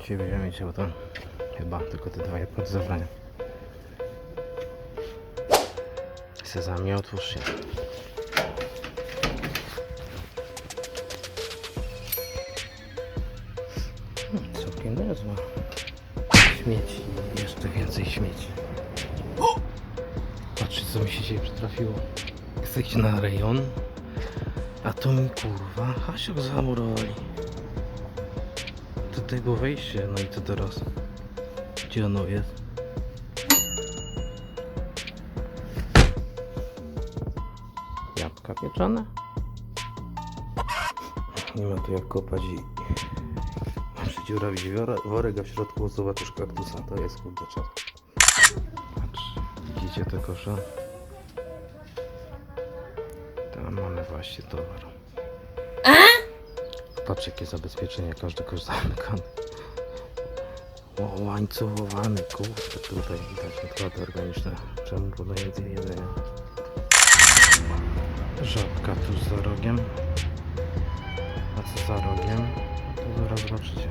Dzisiaj będziemy mieć auto. Chyba tylko te dwa zabrania. Sezamie, otwórz się. Hmm, Całkiem niezła. Śmieci. Jeszcze więcej śmieci. Patrzcie co mi się dzisiaj przytrafiło. Chcę na rejon, a to mi kurwa Hasiok zamurowali. Tutaj było wejście, no i co teraz? Gdzie ono jest? Jabłka pieczone? Nie ma tu jak kopać i przydziurawić worek, a w środku zobaczysz kaktusa. To jest kurde czas. Patrz, widzicie te kosze? Tam mamy właśnie towar. Patrz jakie zabezpieczenie, każdy kosz zamykany. O, łańcuchowany, kurde, tutaj widać odpady organiczne, czemu podający jedzenie. Żabka tuż za rogiem. A co za rogiem? To zaraz zobaczycie.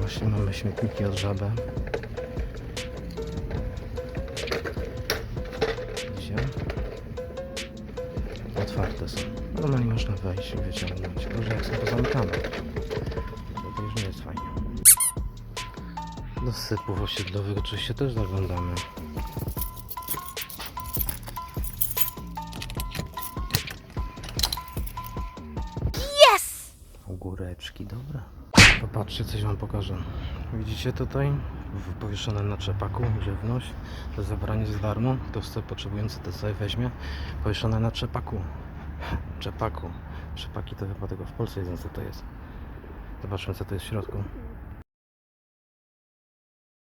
Właśnie mamy śmietniki od żabę. Widzicie? Otwarte są. Normalnie można wejść i wyciągnąć. Gorzej jak są pozamykane. To już nie jest fajnie. Do sypów osiedlowych oczywiście też zaglądamy. Ogóreczki, dobra. Popatrzcie, coś wam pokażę. Widzicie tutaj? W- Powieszone na trzepaku żywność. To zabranie za darmo. Chce potrzebujący to sobie weźmie. Powieszone na trzepaku. Trzepaku. Trzepaki to chyba tego w Polsce jedzą co to jest. Zobaczmy co to jest w środku.